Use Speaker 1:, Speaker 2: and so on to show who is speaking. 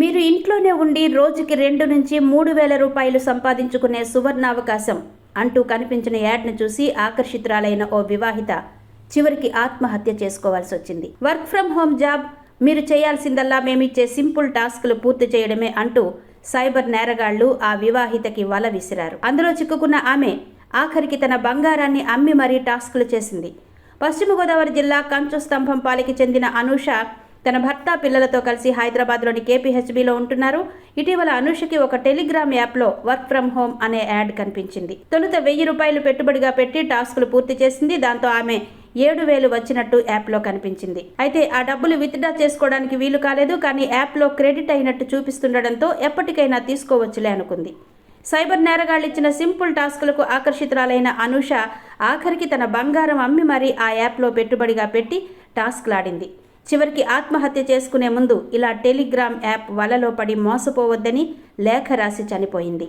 Speaker 1: మీరు ఇంట్లోనే ఉండి రోజుకి రెండు నుంచి మూడు వేల రూపాయలు సంపాదించుకునే సువర్ణావకాశం అంటూ కనిపించిన యాడ్ను చూసి ఆకర్షితురాలైన ఓ వివాహిత చివరికి ఆత్మహత్య చేసుకోవాల్సి వచ్చింది. వర్క్ ఫ్రం హోమ్ జాబ్ మీరు చేయాల్సిందల్లా మేమిచ్చే సింపుల్ టాస్క్లు పూర్తి చేయడమే అంటూ సైబర్ నేరగాళ్ళు ఆ వివాహితకి వల విసిరారు. అందులో చిక్కుకున్న ఆమె ఆఖరికి తన బంగారాన్ని అమ్మి మరీ టాస్కులు చేసింది. పశ్చిమ గోదావరి జిల్లా కంచు స్తంభంపాలికి చెందిన అనూష తన భర్త పిల్లలతో కలిసి హైదరాబాద్లోని కేపీహెచ్బీలో ఉంటున్నారు. ఇటీవల అనుషకి ఒక టెలిగ్రామ్ యాప్లో వర్క్ ఫ్రం హోమ్ అనే యాడ్ కనిపించింది. తొలుత వెయ్యి రూపాయలు పెట్టుబడిగా పెట్టి టాస్కులు పూర్తి చేసింది. దాంతో ఆమె ఏడు వేలు వచ్చినట్టు యాప్లో కనిపించింది. అయితే ఆ డబ్బులు విత్డ్రా చేసుకోవడానికి వీలు కాలేదు. కానీ యాప్లో క్రెడిట్ అయినట్టు చూపిస్తుండడంతో ఎప్పటికైనా తీసుకోవచ్చులే అనుకుంది. సైబర్ నేరగాళ్ళు ఇచ్చిన సింపుల్ టాస్కులకు ఆకర్షితురాలైన అనూష ఆఖరికి తన బంగారం అమ్మి మరీ ఆ యాప్లో పెట్టుబడిగా పెట్టి టాస్క్లాడింది. చివరికి ఆత్మహత్య చేసుకునే ముందు ఇలా టెలిగ్రామ్ యాప్ వలలో పడి మోసపోవద్దని లేఖ రాసి చనిపోయింది.